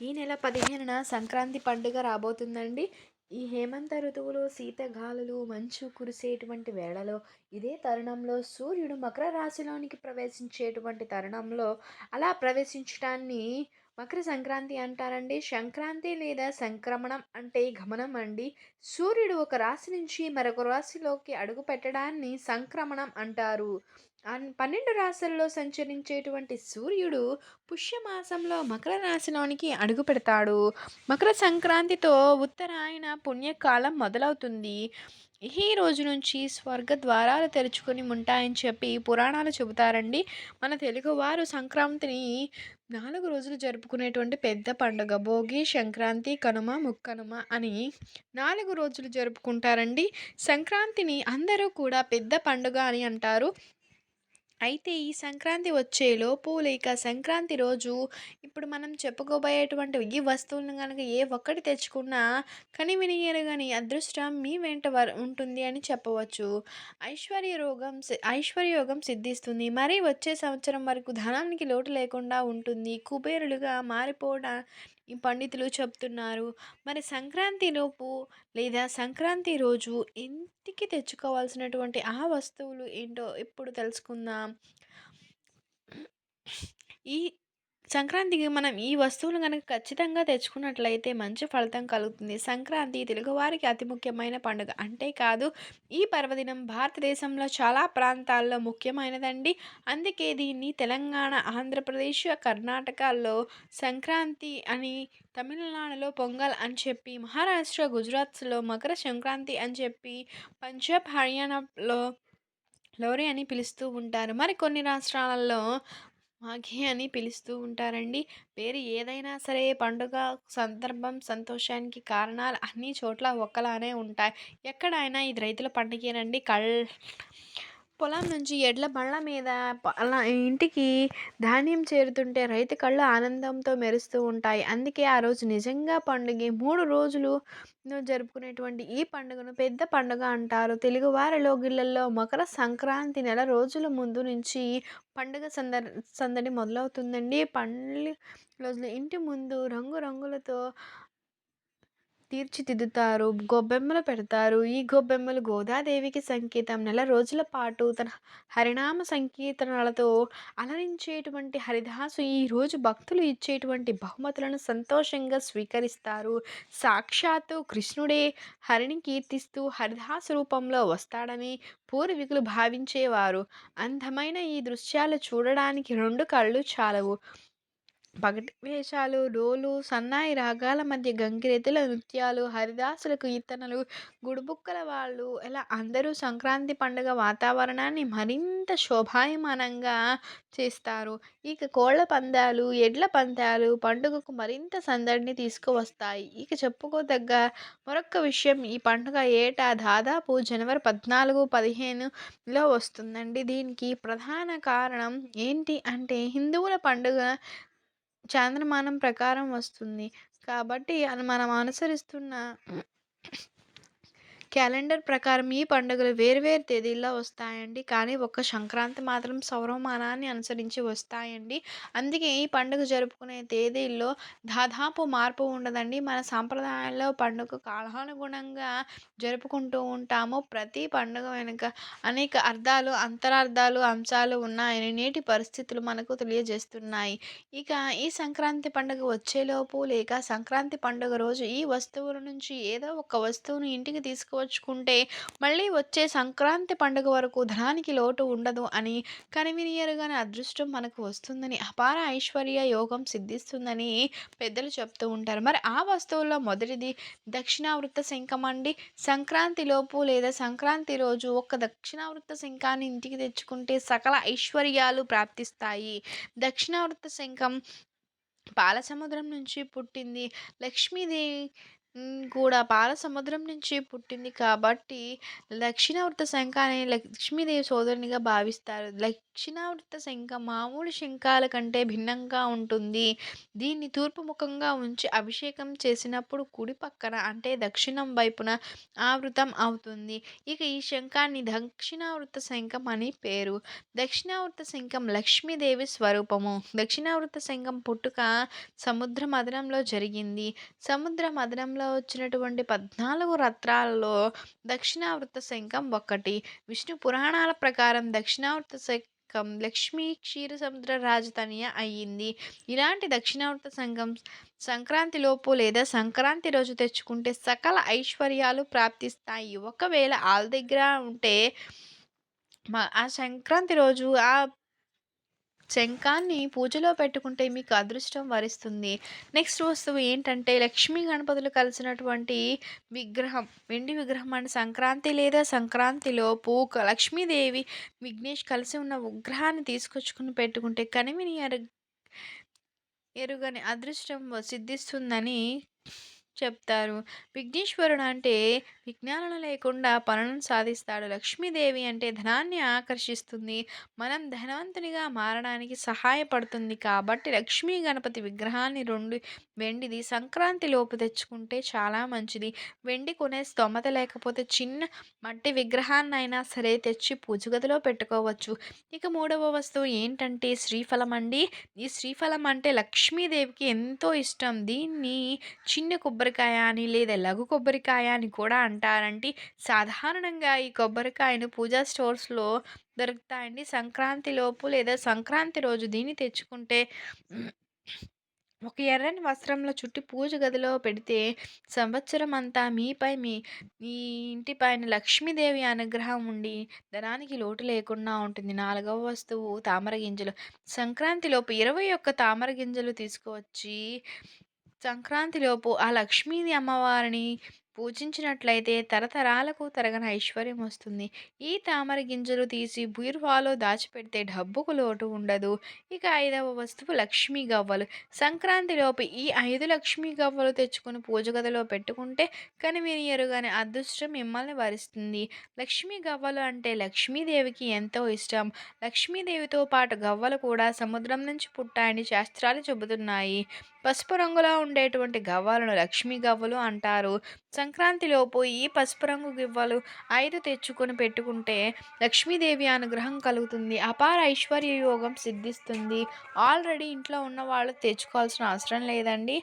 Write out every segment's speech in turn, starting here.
ఈ నెల పదిహేనున సంక్రాంతి పండుగ రాబోతుందండి. ఈ హేమంత ఋతువులో శీతగాలులు మంచు కురిసేటువంటి వేళలో ఇదే తరుణంలో సూర్యుడు మకర రాశిలోనికి ప్రవేశించేటువంటి తరుణంలో అలా ప్రవేశించడాన్ని మకర సంక్రాంతి అంటారండి. సంక్రాంతి లేదా సంక్రమణం అంటే గమనం అండి. సూర్యుడు ఒక రాశి నుంచి మరొక రాశిలోకి అడుగు పెట్టడాన్ని సంక్రమణం అంటారు. పన్నెండు రాశుల్లో సంచరించేటువంటి సూర్యుడు పుష్యమాసంలో మకర రాశిలోనికి అడుగు పెడతాడు. మకర సంక్రాంతితో ఉత్తరాయణ పుణ్యకాలం మొదలవుతుంది. ఈ రోజు నుంచి స్వర్గ ద్వారాలు తెరుచుకొని ఉంటాయని చెప్పి పురాణాలు చెబుతారండి. మన తెలుగువారు సంక్రాంతిని నాలుగు రోజులు జరుపుకునేటువంటి పెద్ద పండుగ. భోగి సంక్రాంతి కనుమ ముక్కనుమ అని నాలుగు రోజులు జరుపుకుంటారండి. సంక్రాంతిని అందరూ కూడా పెద్ద పండుగ అని అంటారు. అయితే ఈ సంక్రాంతి వచ్చేలోపు లేక సంక్రాంతి రోజు ఇప్పుడు మనం చెప్పుకోబోయేటువంటి ఈ వస్తువులను కనుక ఏ ఒక్కటి తెచ్చుకున్నా కనివిని ఎరుగని అదృష్టం మీ వెంట వర ఉంటుంది అని చెప్పవచ్చు. ఐశ్వర్య రోగం ఐశ్వర్యోగం సిద్ధిస్తుంది. మరి వచ్చే సంవత్సరం వరకు ధనానికి లోటు లేకుండా ఉంటుంది. కుబేరులుగా మారిపోవడం ఈ పండితులు చెప్తున్నారు. మరి సంక్రాంతి లోపు లేదా సంక్రాంతి రోజు ఇంటికి తెచ్చుకోవాల్సినటువంటి ఆ వస్తువులు ఏంటో ఇప్పుడు తెలుసుకుందాం? ఈ సంక్రాంతికి మనం ఈ వస్తువులు కనుక ఖచ్చితంగా తెచ్చుకున్నట్లయితే మంచి ఫలితం కలుగుతుంది. సంక్రాంతి తెలుగువారికి అతి ముఖ్యమైన పండుగ. అంటే కాదు ఈ పర్వదినం భారతదేశంలో చాలా ప్రాంతాల్లో ముఖ్యమైనదండి. అందుకే దీన్ని తెలంగాణ ఆంధ్రప్రదేశ్ కర్ణాటకలో సంక్రాంతి అని తమిళనాడులో పొంగల్ అని చెప్పి మహారాష్ట్ర గుజరాత్లో మకర సంక్రాంతి అని చెప్పి పంజాబ్ హర్యానాలో లోరీ అని పిలుస్తూ ఉంటారు. మరి కొన్ని రాష్ట్రాలలో మాఘీ అని పిలుస్తూ ఉంటారండి. పేరు ఏదైనా సరే పండుగ సందర్భం సంతోషానికి కారణాలు అన్ని చోట్ల ఒక్కలానే ఉంటాయి. ఎక్కడైనా ఇది రైతుల పండుగేనండి. కల్ పొలం నుంచి ఎడ్ల బండ్ల మీద అలా ఇంటికి ధాన్యం చేరుతుంటే రైతు కళ్ళు ఆనందంతో మెరుస్తూ ఉంటాయి. అందుకే ఆ రోజు నిజంగా పండుగ మూడు రోజులు జరుపుకునేటువంటి ఈ పండుగను పెద్ద పండుగ అంటారు. తెలుగువారి గిళ్ళల్లో మకర సంక్రాంతి నెల రోజుల ముందు నుంచి పండుగ సందడి సందడి మొదలవుతుందండి. పండ్లు రోజులు ఇంటి ముందు రంగురంగులతో తీర్చిదిద్దుతారు. గొబ్బెమ్మలు పెడతారు. ఈ గొబ్బెమ్మలు గోదాదేవికి సంకేతం. నెల రోజుల పాటు తన హరినామ సంకీర్తనలతో అలరించేటువంటి హరిదాసు ఈరోజు భక్తులు ఇచ్చేటువంటి బహుమతులను సంతోషంగా స్వీకరిస్తారు. సాక్షాత్తు కృష్ణుడే హరిని కీర్తిస్తూ హరిదాసు రూపంలో వస్తాడని పూర్వీకులు భావించేవారు. అందమైన ఈ దృశ్యాలు చూడడానికి రెండు కళ్ళు చాలవు. పగటి వేషాలు డోలు సన్నాయి రాగాల మధ్య గంగిరెద్దుల నృత్యాలు హరిదాసుల కీర్తనలు గుడిబుక్కల వాళ్ళు ఇలా అందరూ సంక్రాంతి పండుగ వాతావరణాన్ని మరింత శోభాయమానంగా చేస్తారు. ఇక కోళ్ళ పందాలు ఎడ్ల పందాలు పండుగకు మరింత సందడిని తీసుకువస్తాయి. ఇక చెప్పుకోదగ్గ మరొక విషయం ఈ పండుగ ఏటా దాదాపు జనవరి పద్నాలుగు పదిహేనులో వస్తుందండి. దీనికి ప్రధాన కారణం ఏంటి అంటే హిందువుల పండుగ చాంద్రమానం ప్రకారం వస్తుంది. కాబట్టి అది మనం అనుసరిస్తున్న క్యాలెండర్ ప్రకారం ఈ పండుగలు వేరువేరు తేదీల్లో వస్తాయండి. కానీ ఒక్క సంక్రాంతి మాత్రం సౌరమానాన్ని అనుసరించి వస్తాయండి. అందుకే ఈ పండుగ జరుపుకునే తేదీల్లో దాదాపు మార్పు ఉండదండి. మన సాంప్రదాయాల్లో పండుగ కాలానుగుణంగా జరుపుకుంటూ ఉంటాము. ప్రతి పండుగ వెనుక అనేక అర్థాలు అంతరార్థాలు అంశాలు ఉన్నాయని నేటి పరిస్థితులు మనకు తెలియజేస్తున్నాయి. ఇక ఈ సంక్రాంతి పండుగ వచ్చేలోపు లేక సంక్రాంతి పండుగ రోజు ఈ వస్తువుల నుంచి ఏదో ఒక వస్తువును ఇంటికి తీసుకువచ్చి వచ్చుకుంటే మళ్ళీ వచ్చే సంక్రాంతి పండుగ వరకు ధనానికి లోటు ఉండదు అని కనివినియరుగానే అదృష్టం మనకు వస్తుందని అపార ఐశ్వర్య యోగం సిద్ధిస్తుందని పెద్దలు చెప్తూ ఉంటారు. మరి ఆ వస్తువుల్లో మొదటిది దక్షిణావృత్త శంఖం అండి. సంక్రాంతి లోపు లేదా సంక్రాంతి రోజు ఒక దక్షిణావృత్త శంఖాన్ని ఇంటికి తెచ్చుకుంటే సకల ఐశ్వర్యాలు ప్రాప్తిస్తాయి. దక్షిణావృత్త శంఖం పాలసముద్రం నుంచి పుట్టింది. లక్ష్మీదేవి హ్మ్. కూడా పాల సముద్రం నుంచి పుట్టింది కాబట్టి దక్షిణావృత అనే లక్ష్మీదేవి సోదరునిగా భావిస్తారు. దక్షిణావృత శంఖం మామూలు శంఖాల కంటే భిన్నంగా ఉంటుంది. దీన్ని తూర్పు ముఖంగా ఉంచి అభిషేకం చేసినప్పుడు కుడి పక్కన అంటే దక్షిణం వైపున ఆవృతం అవుతుంది. ఇక ఈ శంఖాన్ని దక్షిణావృత శంఖం అని పేరు. దక్షిణావృత శంఖం లక్ష్మీదేవి స్వరూపము. దక్షిణావృత శంఖం పుట్టుక సముద్ర మథనంలో జరిగింది. సముద్ర మథనంలో వచ్చినటువంటి 14 రత్నాలలో దక్షిణావృత శంఖం ఒకటి. విష్ణు పురాణాల ప్రకారం దక్షిణావృత శంఖం లక్ష్మీ క్షీరసముద్ర రాజధాని అయ్యింది. ఇలాంటి దక్షిణావృత శంఖం సంక్రాంతిలోపు లేదా సంక్రాంతి రోజు తెచ్చుకుంటే సకల ఐశ్వర్యాలు ప్రాప్తిస్తాయి. ఒకవేళ వాళ్ళ దగ్గర ఉంటే మా ఆ సంక్రాంతి రోజు ఆ శంఖాన్ని పూజలో పెట్టుకుంటే మీకు అదృష్టం వరిస్తుంది. నెక్స్ట్ వస్తువు ఏంటంటే లక్ష్మీ గణపతులు కలిసినటువంటి విగ్రహం. వెండి విగ్రహం అంటే సంక్రాంతి లేదా సంక్రాంతిలోపు పూక లక్ష్మీదేవి, విఘ్నేష్ కలిసి ఉన్న విగ్రహాన్ని తీసుకొచ్చుకొని పెట్టుకుంటే కనివిని ఎరు ఎరుగని అదృష్టం సిద్ధిస్తుందని చెప్తారు. విఘ్నేశ్వరుడు అంటే విజ్ఞానం లేకుండా పనులను సాధిస్తాడు. లక్ష్మీదేవి అంటే ధనాన్ని ఆకర్షిస్తుంది. మనం ధనవంతునిగా మారడానికి సహాయపడుతుంది కాబట్టి లక్ష్మీ గణపతి విగ్రహాన్ని రెండు వెండిది సంక్రాంతి లోపు తెచ్చుకుంటే చాలా మంచిది. వెండి కొనే స్తోమత లేకపోతే చిన్న మట్టి విగ్రహాన్నైనా సరే తెచ్చి పూజగదిలో పెట్టుకోవచ్చు. ఇక మూడవ వస్తువు ఏంటంటే శ్రీఫలం అండి. ఈ శ్రీఫలం అంటే లక్ష్మీదేవికి ఎంతో ఇష్టం. దీన్ని చిన్న కొబ్బరికాయ అని లేదా లఘు కొబ్బరికాయ అని కూడా అంటారండి. సాధారణంగా ఈ కొబ్బరికాయను పూజా స్టోర్స్‌లో దొరుకుతాయండి. సంక్రాంతి లోపు లేదా సంక్రాంతి రోజు దీన్ని తెచ్చుకుంటే ఒక ఎర్రని వస్త్రంలో చుట్టి పూజ గదిలో పెడితే సంవత్సరం అంతా మీపై మీ మీ ఇంటి పైన లక్ష్మీదేవి అనుగ్రహం ఉండి ధనానికి లోటు లేకుండా ఉంటుంది. నాలుగవ వస్తువు తామర గింజలు. సంక్రాంతిలోపు 21 తామర గింజలు తీసుకువచ్చి సంక్రాంతిలోపు ఆ లక్ష్మీది అమ్మవారిని పూజించినట్లయితే తరతరాలకు తరగని ఐశ్వర్యం వస్తుంది. ఈ తామర గింజలు తీసి బీరువాలో దాచిపెడితే డబ్బుకు లోటు ఉండదు. ఇక ఐదవ వస్తువు లక్ష్మీ గవ్వలు. సంక్రాంతిలోపు ఈ ఐదు లక్ష్మీ గవ్వలు తెచ్చుకుని పూజ గదిలో పెట్టుకుంటే కనివిని అదృష్టం మిమ్మల్ని వరిస్తుంది. లక్ష్మీ గవ్వలు అంటే లక్ష్మీదేవికి ఎంతో ఇష్టం. లక్ష్మీదేవితో పాటు గవ్వలు కూడా సముద్రం నుంచి పుట్టాయని శాస్త్రాలు చెబుతున్నాయి. పసుపు రంగులో ఉండేటువంటి గవ్వలను లక్ష్మీ గవ్వలు అంటారు. సంక్రాంతిలోపు ఈ పసుపు రంగు గివ్వలు ఐదు తెచ్చుకొని పెట్టుకుంటే లక్ష్మీదేవి అనుగ్రహం కలుగుతుంది. అపార ఐశ్వర్య యోగం సిద్ధిస్తుంది. ఆల్రెడీ ఇంట్లో ఉన్న వాళ్ళు తెచ్చుకోవాల్సిన అవసరం లేదండి.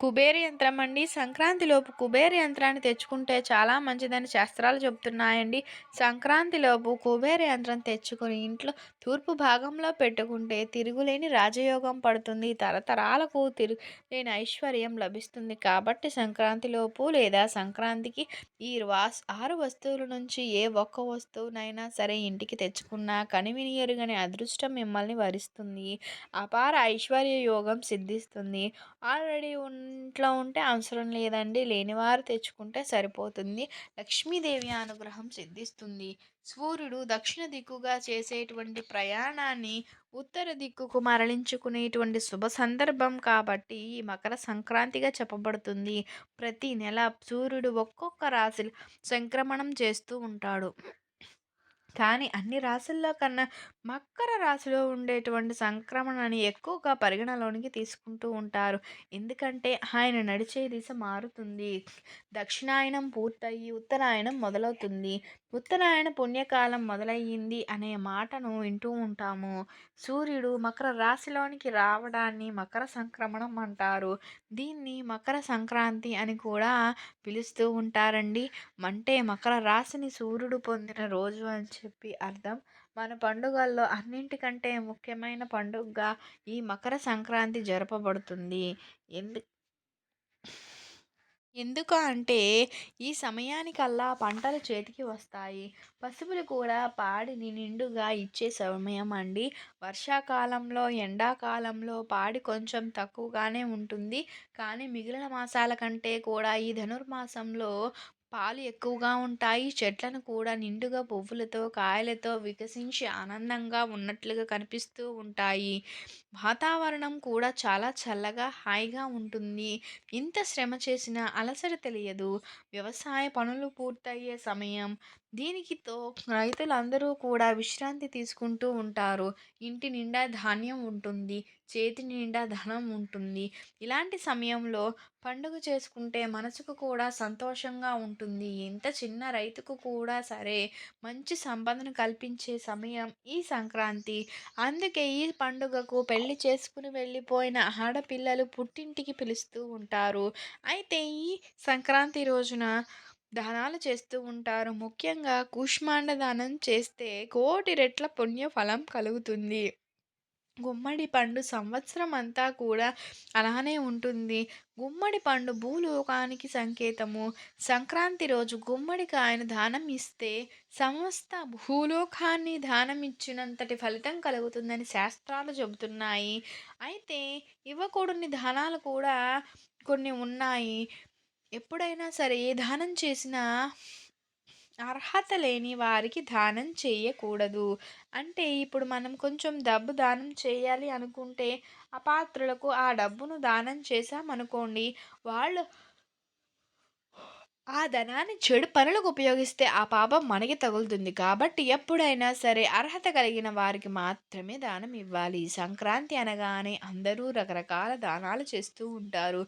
కుబేర యంత్రం అండి. సంక్రాంతిలోపు కుబేర యంత్రాన్ని తెచ్చుకుంటే చాలా మంచిదని శాస్త్రాలు చెబుతున్నాయండి. సంక్రాంతిలోపు కుబేర యంత్రం తెచ్చుకొని ఇంట్లో తూర్పు భాగంలో పెట్టుకుంటే తిరుగులేని రాజయోగం పడుతుంది. తరతరాలకు తిరుగులేని ఐశ్వర్యం లభిస్తుంది. కాబట్టి సంక్రాంతిలోపు లేదా సంక్రాంతికి ఈ వాస్ ఆరు వస్తువుల నుంచి ఏ ఒక్క వస్తువునైనా సరే ఇంటికి తెచ్చుకున్నా కనివినియరుగని అదృష్టం మిమ్మల్ని వరిస్తుంది. అపార ఐశ్వర్య యోగం సిద్ధిస్తుంది. ఆల్రెడీ ఉన్న ఇంట్లో ఉంటే అవసరం లేదండి. లేనివారు తెచ్చుకుంటే సరిపోతుంది. లక్ష్మీదేవి అనుగ్రహం సిద్ధిస్తుంది. సూర్యుడు దక్షిణ దిక్కుగా చేసేటువంటి ప్రయాణాన్ని ఉత్తర దిక్కుకు మరలించుకునేటువంటి శుభ సందర్భం కాబట్టి ఈ మకర సంక్రాంతిగా చెప్పబడుతుంది. ప్రతి నెల సూర్యుడు ఒక్కొక్క రాశిలో సంక్రమణం చేస్తూ ఉంటాడు. కానీ అన్ని రాసుల్లో కన్నా మకర రాశిలో ఉండేటువంటి సంక్రమణని ఎక్కువగా పరిగణలోనికి తీసుకుంటూ ఉంటారు. ఎందుకంటే ఆయన నడిచే దిశ మారుతుంది. దక్షిణాయనం పూర్తయ్యి ఉత్తరాయణం మొదలవుతుంది. ఉత్తరాయణ పుణ్యకాలం మొదలయ్యింది అనే మాటను వింటూ ఉంటాము. సూర్యుడు మకర రాశిలోనికి రావడాన్ని మకర సంక్రమణం అంటారు. దీన్ని మకర సంక్రాంతి అని కూడా పిలుస్తూ ఉంటారండి. అంటే మకర రాశిని సూర్యుడు పొందిన రోజు అని చెప్పి అర్థం. మన పండుగల్లో అన్నింటికంటే ముఖ్యమైన పండుగగా ఈ మకర సంక్రాంతి జరపబడుతుంది. ఎందు ఎందుకు అంటే ఈ సమయానికల్లా పంటలు చేతికి వస్తాయి. పశువులు కూడా పాడిని నిండుగా ఇచ్చే సమయం అండి. వర్షాకాలంలో, ఎండాకాలంలో పాడి కొంచెం తక్కువగానే ఉంటుంది. కానీ మిగిలిన మాసాల కంటే కూడా ఈ ధనుర్మాసంలో పాలు ఎక్కువగా ఉంటాయి. చెట్లను కూడా నిండుగా పువ్వులతో, కాయలతో వికసించి ఆనందంగా ఉన్నట్లుగా కనిపిస్తూ ఉంటాయి. వాతావరణం కూడా చాలా చల్లగా, హాయిగా ఉంటుంది. ఇంత శ్రమ చేసినా అలసట తెలియదు. వ్యవసాయ పనులు పూర్తయ్యే సమయం. దీనికితో రైతులందరూ కూడా విశ్రాంతి తీసుకుంటూ ఉంటారు. ఇంటి నిండా ధాన్యం ఉంటుంది. చేతి నిండా ధనం ఉంటుంది. ఇలాంటి సమయంలో పండుగ చేసుకుంటే మనసుకు కూడా సంతోషంగా ఉంటుంది. ఎంత చిన్న రైతుకు కూడా సరే మంచి సంపదను కల్పించే సమయం ఈ సంక్రాంతి. అందుకే ఈ పండుగకు పెళ్ళి చేసుకుని వెళ్ళిపోయిన ఆడపిల్లలు పుట్టింటికి పిలుస్తూ ఉంటారు. అయితే ఈ సంక్రాంతి రోజున దానాలు చేస్తూ ఉంటారు. ముఖ్యంగా కూష్మాండ దానం చేస్తే కోటి రెట్ల పుణ్య ఫలం కలుగుతుంది. గుమ్మడి పండు సంవత్సరం అంతా కూడా అలానే ఉంటుంది. గుమ్మడి పండు భూలోకానికి సంకేతము. సంక్రాంతి రోజు గుమ్మడికాయను దానం ఇస్తే సమస్త భూలోకాన్ని దానం ఇచ్చినంతటి ఫలితం కలుగుతుందని శాస్త్రాలు చెబుతున్నాయి. అయితే ఇవ్వకూడని దానాలు కూడా కొన్ని ఉన్నాయి. ఎప్పుడైనా సరే ఏ దానం చేసినా అర్హత లేని వారికి దానం చేయకూడదు. అంటే ఇప్పుడు మనం కొంచెం డబ్బు దానం చేయాలి అనుకుంటే అపాత్రులకు ఆ డబ్బును దానం చేశామనుకోండి వాళ్ళు ఆ ధనాన్ని చెడు పనులకు ఉపయోగిస్తే ఆ పాపం మనకి తగులుతుంది. కాబట్టి ఎప్పుడైనా సరే అర్హత కలిగిన వారికి మాత్రమే దానం ఇవ్వాలి. సంక్రాంతి అనగానే అందరూ రకరకాల దానాలు చేస్తూ ఉంటారు.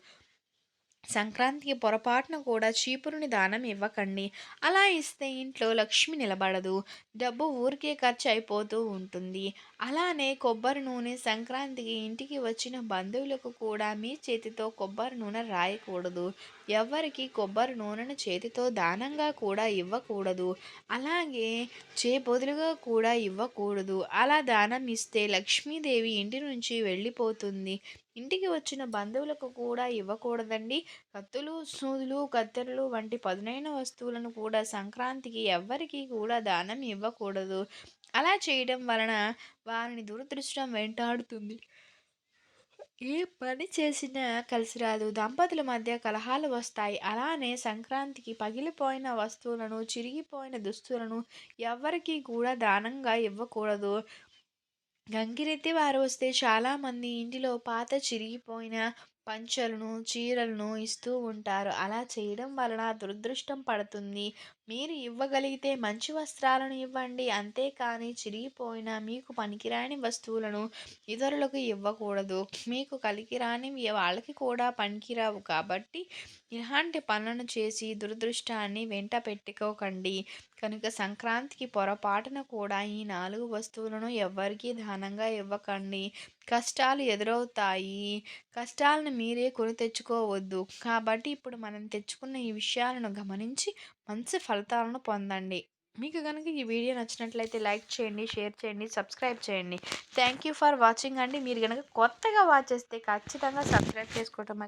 సంక్రాంతికి పొరపాటున కూడా చీపురుని దానం ఇవ్వకండి. అలా ఇస్తే ఇంట్లో లక్ష్మి నిలబడదు. డబ్బు ఊరికే ఖర్చు అయిపోతూ ఉంటుంది. అలానే కొబ్బరి నూనె సంక్రాంతికి ఇంటికి వచ్చిన బంధువులకు కూడా మీ చేతితో కొబ్బరి నూనె రాయకూడదు. ఎవ్వరికి కొబ్బరి నూనెను చేతితో దానంగా కూడా ఇవ్వకూడదు. అలాగే చేబదులుగా కూడా ఇవ్వకూడదు. అలా దానం ఇస్తే లక్ష్మీదేవి ఇంటి నుంచి వెళ్ళిపోతుంది. ఇంటికి వచ్చిన బంధువులకు కూడా ఇవ్వకూడదండి. కత్తులు, సూదులు, కత్తెరలు వంటి పదునైన వస్తువులను కూడా సంక్రాంతికి ఎవ్వరికీ కూడా దానం ఇవ్వకూడదు. అలా చేయడం వలన వారిని దురదృష్టం వెంటాడుతుంది. ఏ పని చేసినా కలిసిరాదు. దంపతుల మధ్య కలహాలు వస్తాయి. అలానే సంక్రాంతికి పగిలిపోయిన వస్తువులను, చిరిగిపోయిన దుస్తులను ఎవ్వరికీ కూడా దానంగా ఇవ్వకూడదు. గంగిరెద్దు వారు వస్తే చాలామంది ఇంటిలో పాత చిరిగిపోయిన పంచలను చీరలను ఇస్తూ ఉంటారు. అలా చేయడం వలన దురదృష్టం పడుతుంది. మీరు ఇవ్వగలిగితే మంచి వస్త్రాలను ఇవ్వండి. అంతేకాని చిరిగిపోయిన, మీకు పనికిరాని వస్తువులను ఇతరులకు ఇవ్వకూడదు. మీకు కలికిరానివి వాళ్ళకి కూడా పనికిరావు కాబట్టి ఇలాంటి పనులను చేసి దురదృష్టాన్ని వెంట పెట్టుకోకండి. కనుక సంక్రాంతికి పొరపాటున కూడా ఈ నాలుగు వస్తువులను ఎవ్వరికీ దానంగా ఇవ్వకండి. కష్టాలు ఎదురవుతాయి. కష్టాలను మీరే కొని తెచ్చుకోవద్దు. కాబట్టి ఇప్పుడు మనం తెచ్చుకున్న ఈ విషయాలను గమనించి మంచి ఫలితాలను పొందండి. మీకు కనుక ఈ వీడియో నచ్చినట్లయితే లైక్ చేయండి, షేర్ చేయండి, సబ్స్క్రైబ్ చేయండి. థ్యాంక్ యూ ఫర్ వాచింగ్ అండి. మీరు కనుక కొత్తగా వాచ్ చేస్తే ఖచ్చితంగా సబ్స్క్రైబ్ చేసుకోవటం